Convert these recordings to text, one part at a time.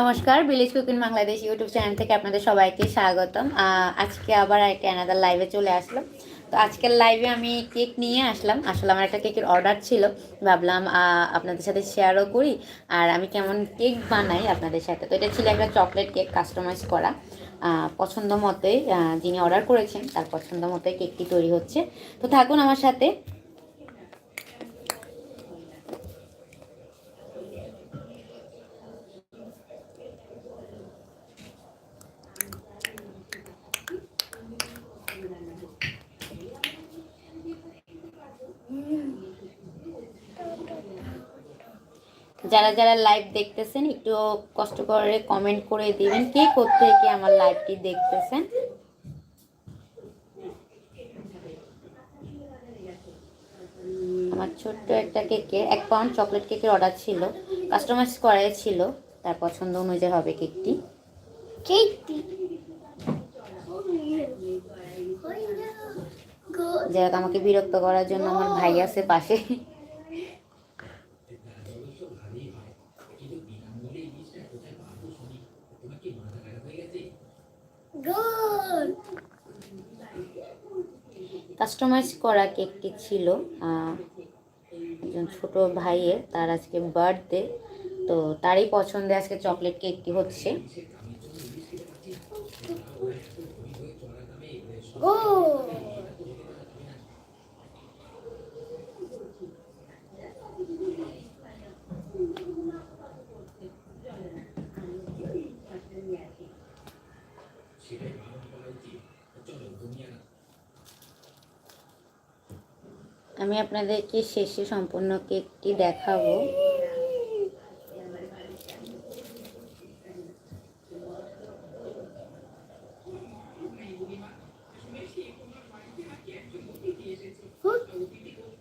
নমস্কার village cooking Bangladesh YouTube channel থেকে আপনাদের সবাইকে স্বাগতম। আজকে আবার একটা অ্যানাদার লাইভে চলে আসলাম। তো আজকের লাইভে আমি কেক নিয়ে আসলাম। আসলে আমার একটা কেকের অর্ডার ছিল। ভাবলাম আপনাদের সাথে শেয়ারও করি। আর আমি কেমন কেক বানাই আপনাদের সাথে? তো এটা ছিল একটা চকলেট কেক কাস্টমাইজ করা। পছন্দ মতোই যিনি অর্ডার করেছেন, তার পছন্দ মতোই কেকটি তৈরি হচ্ছে। তো থাকুন আমার সাথে। যারা যারা লাইভ দেখতেছেন একটু কষ্ট করে কমেন্ট করে দিবেন কে কোথেকে আমার লাইভটি দেখতেছেন। আমার ছোট্ট একটা কেকের এক পাউন্ড চকলেট কেকের অর্ডার ছিল কাস্টমাইজ করাই ছিল তার পছন্দ অনুযায়ী হবে কেকটি কেকটি যাই আমাকে বিরক্ত করার জন্য আমার ভাই আছে পাশে। কাস্টমাইজ করা কেকটি ছিল একজন ছোট ভাইয়ের তার আজকে বার্থডে তো তারই পছন্দে আজকে চকলেট কেকটি হচ্ছে। গুড আমি আপনাদেরকে শেষে সম্পূর্ণ কেকটি দেখাবো।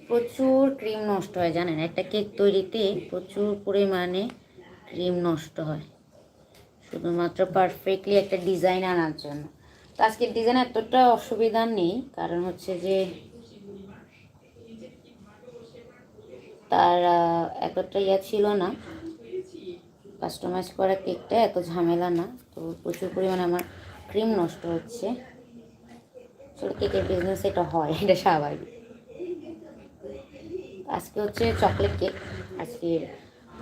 প্রচুর ক্রিম নষ্ট হয়, জানেন? একটা কেক তৈরিতে প্রচুর পরিমাণে ক্রিম নষ্ট হয়। শুধুমাত্র পারফেক্টলি একটা ডিজাইন আনার জন্য। তো আজকের ডিজাইন এতটা অসুবিধা নেই, কারণ হচ্ছে যে তার এতটা ইয়া ছিল না। কাস্টমাইজ করা কেকটা এত ঝামেলা না। তো প্রচুর পরিমাণে আমার ক্রিম নষ্ট হচ্ছে। আসলে কেকের বিজনেস এটা হয় এটা স্বাভাবিক। আজকে হচ্ছে চকলেট কেক আজকে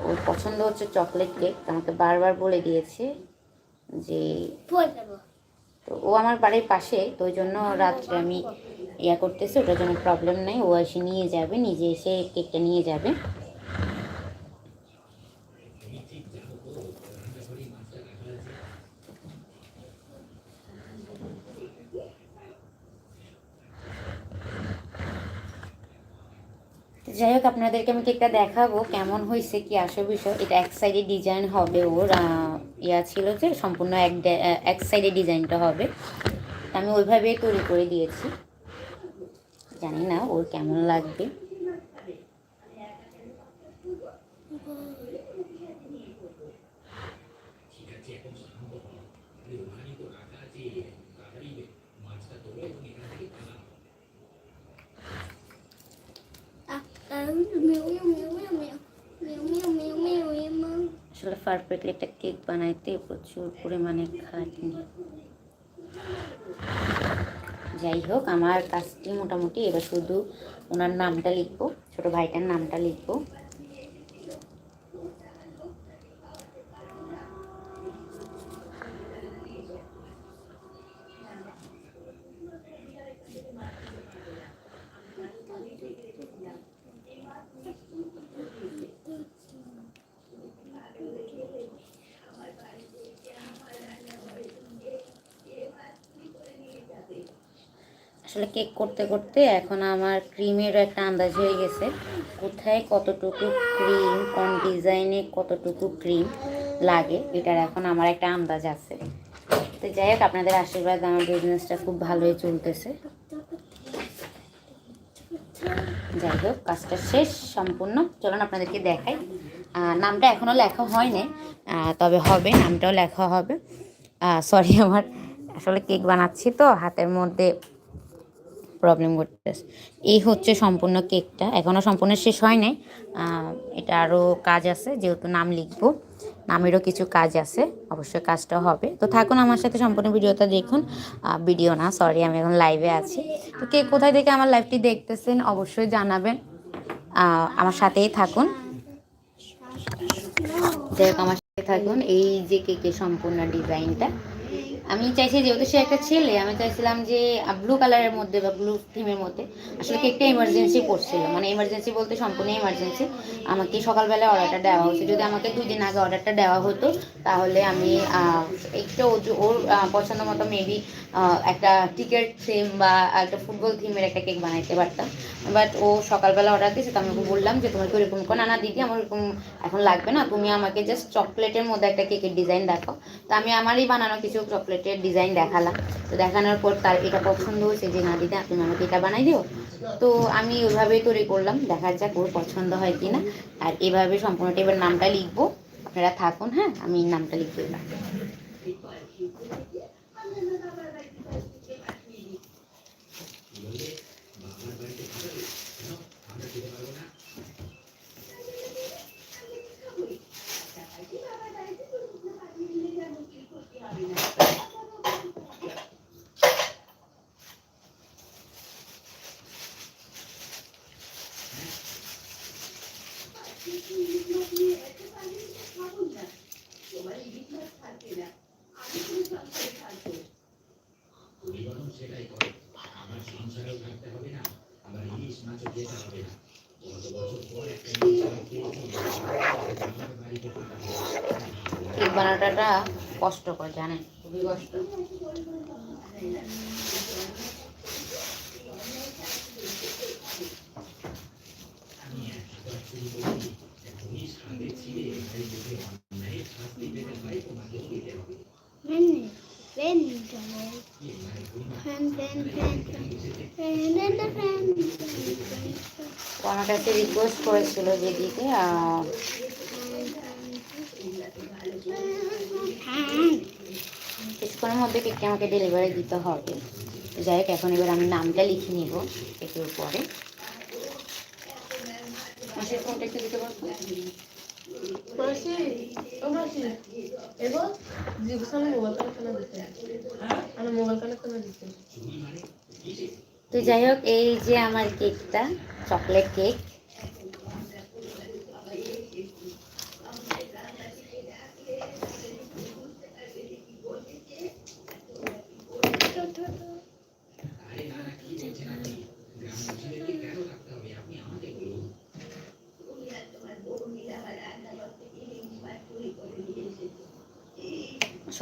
ওর পছন্দ হচ্ছে চকলেট কেক আমাকে বারবার বলে দিয়েছে যে তো ও আমার বাড়ির পাশে তো ওই জন্য রাত্রে আমি ইয়া করতেছে, ওটার জন্য প্রবলেম নেই। ও এসে নিয়ে যাবে, নিজে এসে কেকটা নিয়ে যাবে। যাই হোক, আপনাদেরকে আমি কেকটা দেখাবো, কেমন হয়েছে, কি আসে বিষয়। এটা এক সাইডে ডিজাইন হবে ওর ইয়া ছিল যে সম্পূর্ণ এক এক সাইডে ডিজাইনটা হবে। আমি ওইভাবেই তৈরি করে দিয়েছি। জানি না ওর কেমন লাগবে। আসলে পারফেক্টলি একটা কেক বানাইতে প্রচুর পরিমাণে খাটনি। যাই হোক আমার কাজটি মোটামুটি এবার শুধু ওনার নামটা লিখব ছোট ভাইটার নামটা লিখব। কেক করতে করতে এখন আমার ক্রিমেরও একটা আন্দাজ হয়ে গেছে। কোথায় কতটুকু ক্রিম কোন ডিজাইনে কতটুকু ক্রিম লাগে, এটার এখন আমার একটা আন্দাজ আছে। তো যাই হোক, আপনাদের আশীর্বাদ, আমার বিজনেসটা খুব ভালোই চলতেছে। যাই হোক, কাজটা শেষ, সম্পূর্ণ। চলুন আপনাদেরকে দেখাই। নামটা এখনও লেখা হয়নি। তবে হবে, নামটাও লেখা হবে। সরি আমার আসলে কেক বানাচ্ছি তো, হাতের মধ্যে প্রবলেম করতেছে এই হচ্ছে সম্পূর্ণ কেকটা। এখনও সম্পূর্ণ শেষ হয় নাই। এটা আরও কাজ আছে, যেহেতু নাম লিখব। নামেরও কিছু কাজ আছে, অবশ্যই কাজটা হবে। তো থাকুন আমার সাথে সম্পূর্ণ ভিডিওটা দেখুন। ভিডিও না সরি আমি এখন লাইভে আছি। তো কে কোথায় থেকে আমার লাইভটি দেখতেছেন, অবশ্যই জানাবেন। আমার সাথেই থাকুন। যাই হোক, আমার সাথে থাকুন। এই যে কেকের সম্পূর্ণ ডিজাইনটা আমি চাইছি যেহেতু সে একটা ছেলে, আমি চাইছিলাম যে ব্লু কালারের মধ্যে বা ব্লু থিমের মধ্যে আসলে কেকটা ইমার্জেন্সি পড়ছিল। মানে ইমার্জেন্সি বলতে সম্পূর্ণ ইমার্জেন্সি আমাকে সকালবেলা অর্ডারটা দেওয়া হচ্ছে যদি আমাকে দুই দিন আগে অর্ডারটা দেওয়া হতো, তাহলে আমি একটু ওর- পছন্দ মতো মেবি একটা টিকেট থিম বা একটা ফুটবল থিমের একটা কেক বানাইতে পারতাম। বাট ও সকালবেলা অর্ডার দিয়েছে, তো আমি ওকে বললাম যে, তোমাকে ওরকম কোনো না দিদি, আমার ওরকম এখন লাগবে না। তুমি আমাকে জাস্ট চকলেটের মধ্যে একটা কেকের ডিজাইন দেখাও। তো আমি আমারই বানানো কিছু চকলেটের ডিজাইন দেখালাম। তো দেখানোর পর তার এটা পছন্দ হয়েছে যে, না দিদা, তুমি আমাকে এটা বানাই দিও। তো আমি ওইভাবেই তৈরি করলাম। দেখা যাক ওর পছন্দ হয় কি না আর এভাবে সম্পূর্ণটা এবার নামটা লিখব। আপনারা থাকুন হ্যাঁ? আমি নামটা লিখব এবার। ব্যাপারটা কষ্ট করে জানেন? খুবই কষ্ট। পড়াটাকে রিকোয়েস্ট করেছিল যেদিকে আহ কিছুক্ষণের মধ্যে কেকটা আমাকে ডেলিভারি দিতে হবে। যাই হোক এখন এবার আমি নামটা লিখে নিব কেকের উপরে মাসির ফোনটা একটু দিতে পারব দিতে তো যাই হোক এই যে আমার কেকটা চকলেট কেক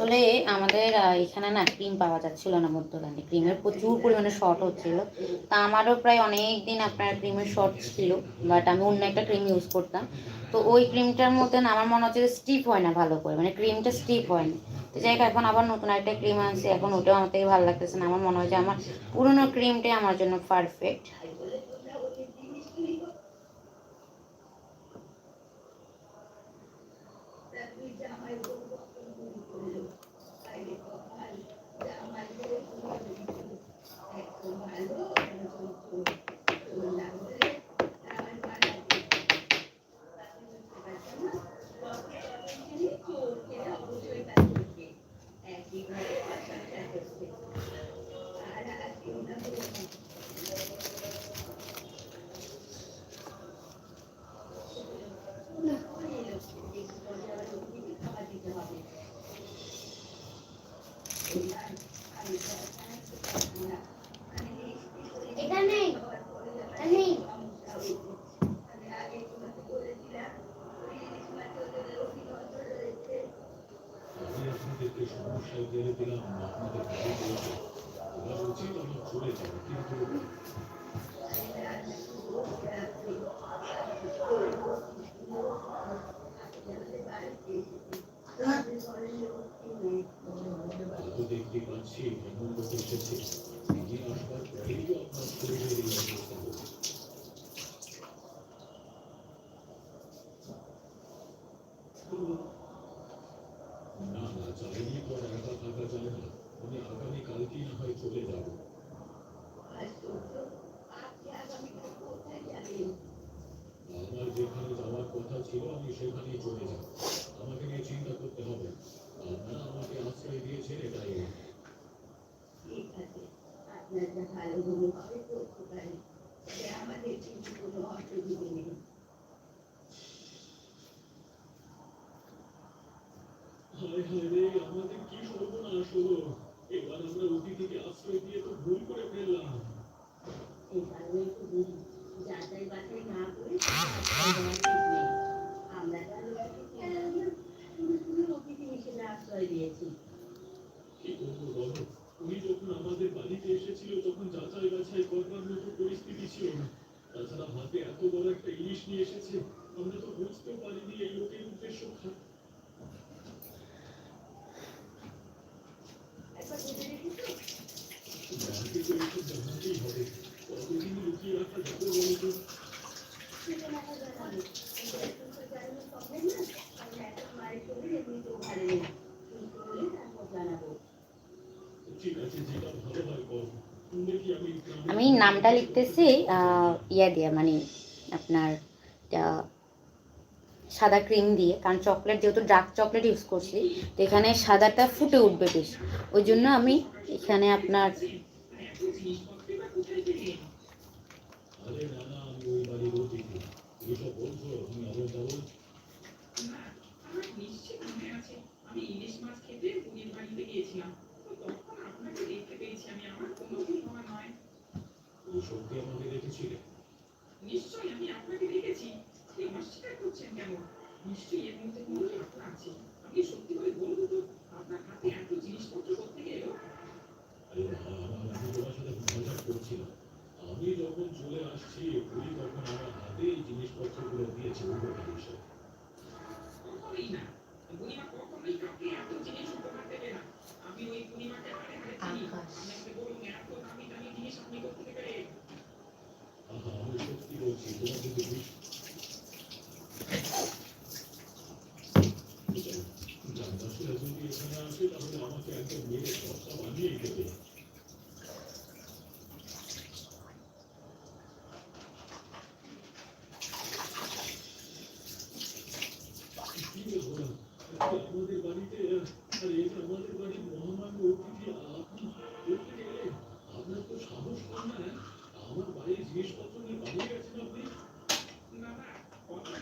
আসলে আমাদের এখানে না ক্রিম পাওয়া যাচ্ছিল না মধ্যখানে ক্রিমের প্রচুর পরিমাণে শর্ট হচ্ছিল। তা আমারও প্রায় অনেক দিন আপনার ক্রিমের শর্ট ছিল বাট আমি অন্য একটা ক্রিম ইউজ করতাম। তো ওই ক্রিমটার মধ্যে না আমার মনে হচ্ছে যে স্টিপ হয় না ভালো করে মানে ক্রিমটা স্টিপ হয় না। তো যাই হোক, এখন আবার নতুন একটা ক্রিম আনছে, এখন ওটাও আমার থেকে ভালো লাগতেছে না। আমার মনে হয় যে আমার পুরোনো ক্রিমটাই আমার জন্য পারফেক্ট এটা নেই এটা নেই আপনাদেরকে সমস্যায় জেলে দিলাম আপনাদের ভালো বলছে ওরা উচিত আমি চলে যাবে কিন্তু দেখতে পাচ্ছি লোক এসেছে ছিল আমি সেখানেই চলে যাব আমাকে নিয়ে চিন্তা করতে হবে। আপনারা আমাকে আশ্রয় দিয়েছেন, এটাই। হলে তারপর জানাব ঠিক আছে যেটা ভালো হয় কর দেখি আমি নামটা লিখতেছি ইয়া দিয়ে মানে আপনার সাদা ক্রিম দিয়ে, কারণ চকলেট যেহেতু ডার্ক চকলেট ইউজ করছি, তো এখানে সাদাটা ফুটে উঠবে বেশ। ওই জন্য আমি এখানে আপনার আমাকে দেখেছিলে নিশ্চয়ই আমি আপনাকে দেখেছি। আপনি অস্বীকার করছেন কেন নিশ্চয়ই এর মধ্যে কোনো ঘটনা আছে আপনি সত্যি করে বলুন তো আপনার হাতে এত জিনিসপত্র করতে গেল আরে আমি তোমার সাথে মজা করছিলাম। আমি যখন চলে আসছি বুড়ি তখন আমার হাতে এই জিনিসপত্রগুলো দিয়েছে হিসেবে কখনোই না। বুড়িমা কখনোই কাউকে এত জিনিস উপহার দেবে না আমি ওই বুড়িমাকে হারে হারে চিনি আকাশ। আমাকে বলুন এত দামি দামি জিনিস আপনি করতে পেরে আহা আমি সত্যি বলছি তোমার কিন্তু বিশ জানদাসীরা যদি এখানে আসে তাহলে আমাকে একদম মেরে সস্তা বানিয়ে দেবে কি বলব না? আমাদের বাড়িতে আর এটা আমাদের বাড়ির মহামান্য অতিথি আপনি করতে গেলে আপনার তো সাহস কম না আমার বাড়ির জিনিসপত্র নিয়ে পালিয়ে গেছেন আপনি বাবা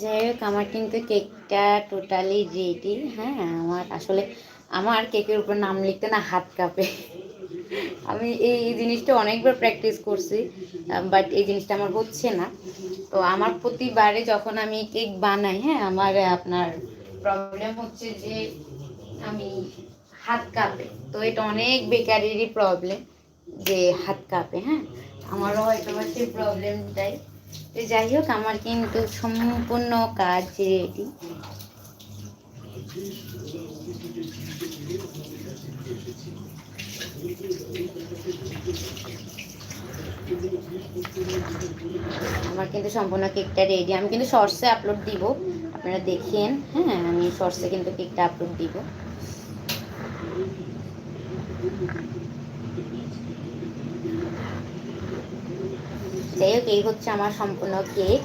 যাই হোক, আমার কিন্তু কেকটা টোটালি রেডি হ্যাঁ? আমার আসলে, আমার কেকের উপর নাম লিখতে না হাত কাঁপে। আমি এই জিনিসটা অনেকবার প্র্যাকটিস করছি বাট এই জিনিসটা আমার হচ্ছে না। তো আমার প্রতিবারে যখন আমি কেক বানাই হ্যাঁ আমার, আপনার প্রবলেম হচ্ছে যে আমি হাত কাঁপে। তো এটা অনেক বেকারেরই প্রবলেম যে হাত কাঁপে হ্যাঁ? আমারও হয়তো সেই প্রবলেমটাই তো যাই হোক, আমার কিন্তু সম্পূর্ণ কাজ রেডি আমার কিন্তু সম্পূর্ণ কেকটা রেডি আমি কিন্তু শর্টসে আপলোড দিব। আপনারা দেখেন হ্যাঁ আমি শর্টসে কিন্তু কেকটা আপলোড দিব। যাই হোক, এই হচ্ছে আমার সম্পূর্ণ কেক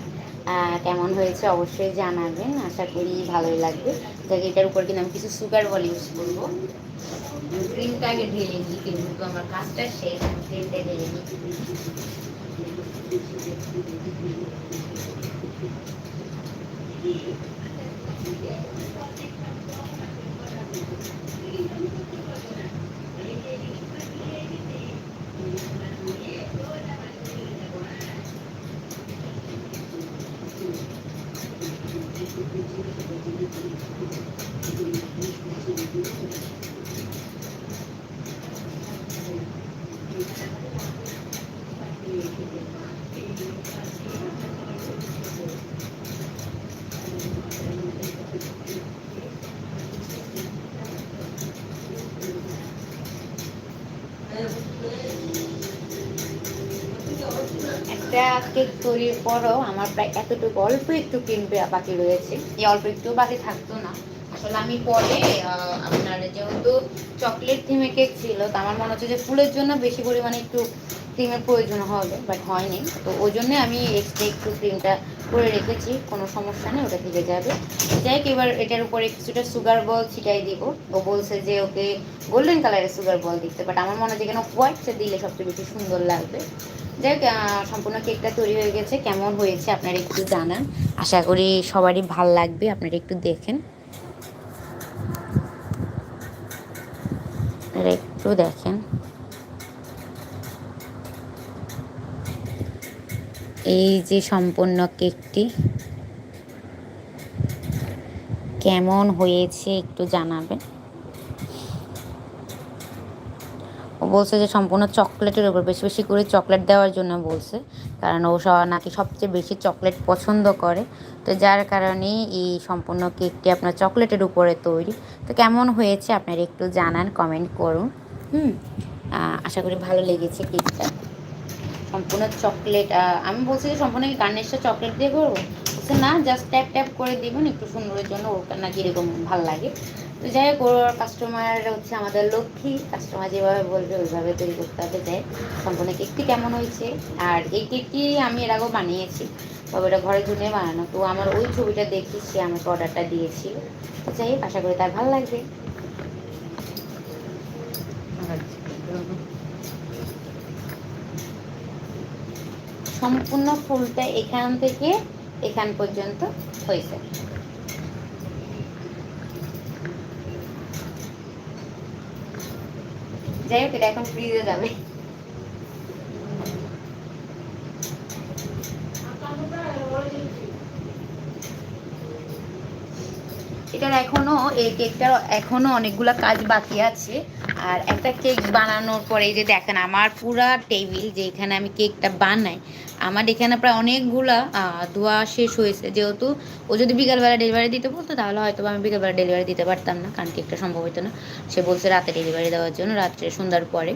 কেমন হয়েছে অবশ্যই জানাবেন। আশা করি ভালোই লাগবে। যাকে, এটার উপর কিন্তু আমি কিছু সুগার বল ইউজ করব। ক্রিমটা আগে ঢেলে নিই কিন্তু আমার কাজটা শেষ ক্রিমটা ঢেলে নিই। কেক তৈরির পরও আমার প্রায় এতটুকু অল্প একটু ক্রিম বাকি রয়েছে। এই অল্প একটু বাকি থাকতো না। আসলে আমি পরে আপনার যেহেতু চকলেট থিমে কেক ছিল, তো আমার মনে হচ্ছে যে ফুলের জন্য বেশি পরিমাণে একটু ক্রিমের প্রয়োজন হবে বাট হয়নি। তো ওই জন্যে আমি এক্সট্রা একটু ক্রিমটা করে রেখেছি, কোনো সমস্যা নেই, ওটা থেকে যাবে। যাই এবার এটার উপরে কিছুটা সুগার বল ছিটাই দিব। ও বলছে যে ওকে গোল্ডেন কালারের সুগার বল দিতে বাট আমার মনে হয় যে কেন হোয়াইটটা দিলে সবচেয়ে বেশি সুন্দর লাগবে। যাই হোক সম্পূর্ণ কেকটা তৈরি হয়ে গেছে। কেমন হয়েছে আপনারা একটু জানান। আশা করি সবারই ভালো লাগবে, আপনারা একটু দেখেন। একটু দেখেন। এই যে সম্পূর্ণ কেকটি। কেমন হয়েছে একটু জানাবেন। ও বলছে যে সম্পূর্ণ চকলেটের উপর, বেশি বেশি করে চকলেট দেওয়ার জন্য বলছে। কারণ ও নাকি সবচেয়ে বেশি চকলেট পছন্দ করে। তো যার কারণে এই সম্পূর্ণ কেকটি আপনার চকলেটের উপরে তৈরি। তো কেমন হয়েছে আপনারা একটু জানান, কমেন্ট করুন। হুম আশা করি ভালো লেগেছে কেকটা। সম্পূর্ণ চকলেট আমি বলছি যে সম্পূর্ণ কি গার্নিশটা চকলেট দিয়ে করব? বলছে, না জাস্ট ট্যাপ ট্যাপ করে দিবেন একটু সুন্দরের জন্য ওর নাকি এরকম ভালো লাগে। তো যাই হোক, ওর কাস্টমার হচ্ছে আমাদের লক্ষ্মী। কাস্টমার যেভাবে বলবে, ওইভাবে তৈরি করতে হবে। যাই সম্পূর্ণ কেকটি কেমন হয়েছে? আর এই কেকটি আমি এর আগেও বানিয়েছি, তবে এটা ঘরে জন্য বানানো। তো আমার ওই ছবিটা দেখি সে আমাকে অর্ডারটা দিয়েছিল। তো যাই হোক, আশা করি তার ভালো লাগবে। সম্পূর্ণ ফুলটা এখান থেকে এখান পর্যন্ত হয়েছে। যাই হোক, এটা এখন ফ্রিজে যাবে। এটার এখনও এই কেকটার এখনও অনেকগুলো কাজ বাকি আছে। আর একটা কেক বানানোর পরে যে দেখেন, আমার পুরা টেবিল যেখানে আমি কেকটা বানাই, আমার এখানে প্রায় অনেকগুলা ধোয়া শেষ হয়েছে। যেহেতু ও যদি বিকালবেলা ডেলিভারি দিতে বলতো, তাহলে হয়তো আমি বিকালবেলা ডেলিভারি দিতে পারতাম না। কারণ কেকটা সম্ভব হতো না। সে বলছে রাতে ডেলিভারি দেওয়ার জন্য, রাত্রে সন্ধ্যার পরে।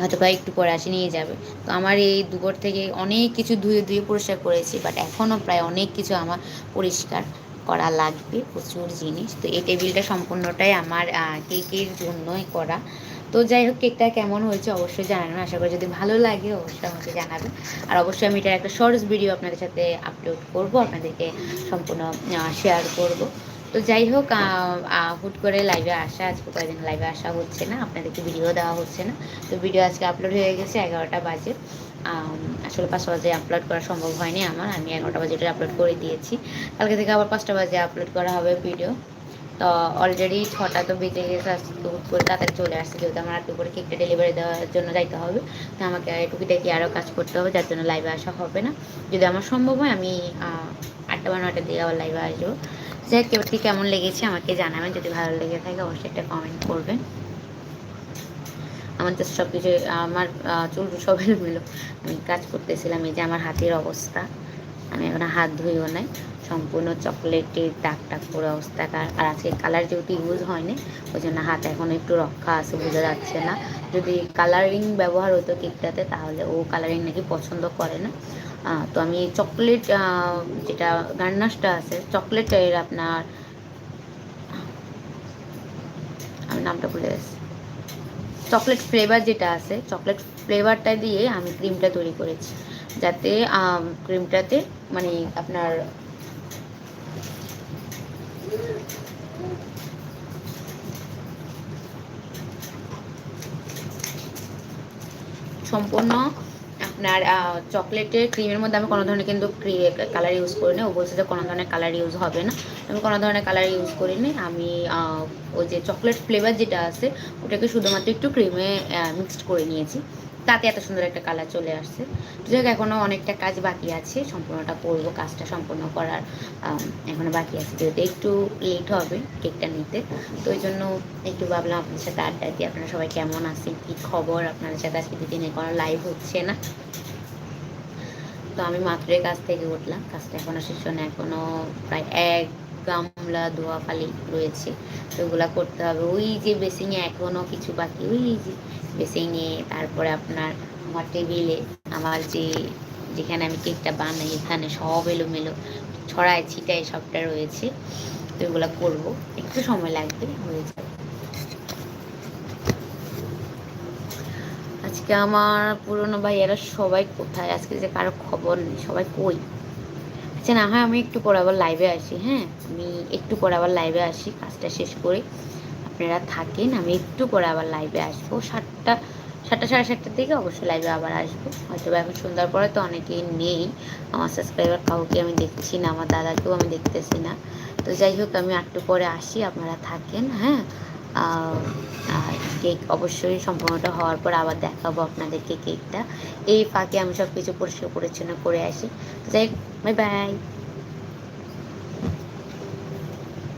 হয়তো বা একটু পরে আসে, নিয়ে যাবে। তো আমার এই দুপুর থেকে অনেক কিছু ধুয়ে ধুয়ে পরিষ্কার করেছি বাট এখনও প্রায় অনেক কিছু আমার পরিষ্কার। করা লাগবে, প্রচুর জিনিস। তো এই টেবিলটা সম্পূর্ণটাই আমার কেকের জন্যই করা। তো যাই হোক, কেকটা কেমন হয়েছে অবশ্যই জানাবেন। আশা করি যদি ভালো লাগে, অবশ্যই আমাকে জানাবেন। আর অবশ্যই আমি এটার একটা শর্টস ভিডিও আপনাদের সাথে আপলোড করব, আপনাদেরকে সম্পূর্ণ শেয়ার করব। তো যাই হোক হুট করে লাইভে আসা, আজকে কয়েকদিন লাইভে আসা হচ্ছে না, আপনাদেরকে ভিডিও দেওয়া হচ্ছে না। তো ভিডিও আজকে আপলোড হয়ে গেছে, এগারোটা বাজে। আসলে পাঁচটা বাজে আপলোড করা সম্ভব হয়নি আমার। আমি এগারোটা বাজে এটা আপলোড করে দিয়েছি। কালকে থেকে আবার পাঁচটা বাজে আপলোড করা হবে ভিডিও তো অলরেডি ছটা তো বেজে গেছে, আজকে করে তাড়াতাড়ি চলে আসছে, যেহেতু আমার একটু করে কেকটা ডেলিভারি দেওয়ার জন্য যাইতে হবে। তো আমাকে টুকিটাকি আরও কাজ করতে হবে, যার জন্য লাইভে আসা হবে না। যদি আমার সম্ভব হয়, আমি আটটা বা নটা দিয়ে আবার লাইভে আসব। যাই কেকটি কেমন লেগেছে আমাকে জানাবেন। যদি ভালো লেগে থাকে, অবশ্যই একটা কমেন্ট করবেন। আমার জাস্ট সব কিছু আমার চুল সব এলোমেলো। আমি কাজ করতেছিলাম, এই যে আমার হাতের অবস্থা। আমি এখন হাত ধুইও নাই। সম্পূর্ণ চকলেটের দাগ টাগ পুরো অবস্থা। আর আজকে কালার যেহেতু ইউজ হয়নি ওই জন্য হাত এখন একটু রক্ষা আছে, বোঝা যাচ্ছে না। যদি কালারিং ব্যবহার হতো কেকটাতে, তাহলে ও কালারিং নাকি পছন্দ করে না। তো আমি চকলেট যেটা গার্নাসটা আছে চকলেটের আপনার আমি নামটা ভুলে গেছি। চকলেট ফ্লেভার যেটা আছে চকলেট ফ্লেভারটা দিয়ে আমি ক্রিমটা তৈরি করেছি। যাতে ক্রিমটাতে মানে আপনার সম্পূর্ণ আপনার চকলেটের ক্রিমের মধ্যে আমি কোনো ধরনের কিন্তু কালার ইউজ করি না ও বলছে যে কোনো ধরনের কালার ইউজ হবে না। আমি কোনো ধরনের কালার ইউজ করিনি। আমি ওই যে চকলেট ফ্লেভার যেটা আছে, ওটাকে শুধুমাত্র একটু ক্রিমে মিক্সড করে নিয়েছি। তাতে এত সুন্দর একটা কালার চলে আসছে। যাই হোক এখনও অনেকটা কাজ বাকি আছে। সম্পূর্ণটা করব কাজটা সম্পূর্ণ করার আম, এখনও বাকি আছে। যেহেতু একটু লেট হবে কেকটা নিতে। তো ওই জন্য একটু ভাবলাম আপনার সাথে আড্ডা দিয়ে আপনারা সবাই কেমন আছেন কী খবর? আপনাদের সাথে আজকে দুদিনে কোনো লাইভ হচ্ছে না। তো আমি মাত্রই কাজ থেকে উঠলাম। কাজটা এখনও শেষ এখনও প্রায় এক গামলা ধোয়া ফালি রয়েছে, তো ওগুলা করতে হবে। ওই যে বেসিংয়ে এখনও কিছু বাকি, ওই যে বেসিংয়ে তারপরে আপনার আমার টেবিলে আমার যে, যেখানে আমি কেকটা বানাই, এখানে সব এলোমেলো ছড়ায় ছিটায় সবটা রয়েছে, তো ওগুলো করব। একটু সময় লাগবে, হয়ে যাবে। আজকে আমার পুরনো ভাইয়েরা সবাই কোথায়? আজকে যে কারও খবর নেই, সবাই কই? আচ্ছা না হয় আমি একটু পরে আবার লাইভে আসি হ্যাঁ? আমি একটু পরে আবার লাইভে আসি, কাজটা শেষ করে। আপনারা থাকেন, আমি একটু পরে আবার লাইভে আসব। সাতটা সাতটা, সাড়ে সাতটার দিকে অবশ্যই লাইভে আবার আসব। হয়তো এখন সন্ধ্যার পরে তো অনেকেই নেই। আমার সাবস্ক্রাইবার কাউকে আমি দেখছি না, আমার দাদাকেও আমি দেখতেছি না। তো যাই হোক, আমি একটু পরে আসি, আপনারা থাকেন হ্যাঁ? কেক অবশ্যই সম্পূর্ণটা হওয়ার পর আবার দেখাবো আপনাদেরকে কেকটা। এই ফাঁকে আমি সব কিছু পরিষ্কার পরিচ্ছন্ন করে আসি। যাই বাই বাই